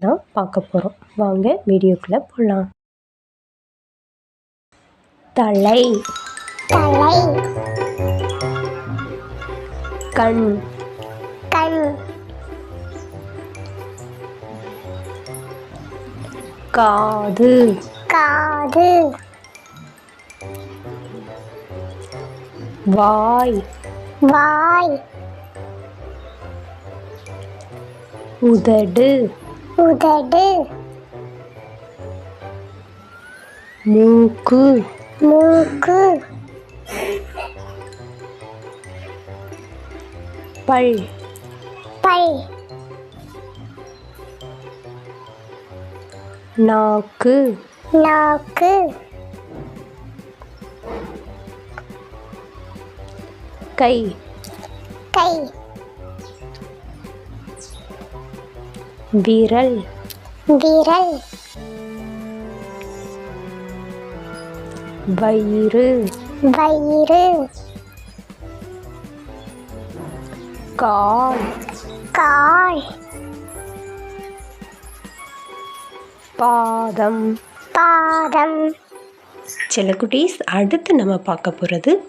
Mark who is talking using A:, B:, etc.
A: தான் பார்க்க போகிறோம் வாங்க வீடியோக்குள்ளே போகலாம் தலை.
B: தலை.
A: கண்.
B: கண்.
A: காது.
B: காது.
A: வாய்.
B: வாய்.
A: உதடு.
B: உதடு
A: மூக்கு.
B: மூக்கு.
A: பல்.
B: பல்
A: நாக்கு.
B: நாக்கு.
A: கை.
B: கை.
A: விரல்.
B: விரல்.
A: வயிறு.
B: வயிறு.
A: கால்.
B: கால்.
A: பாதம்.
B: பாதம்.
A: செல்லக்குட்டீஸ் அடுத்து நம்ம பார்க்க போகிறது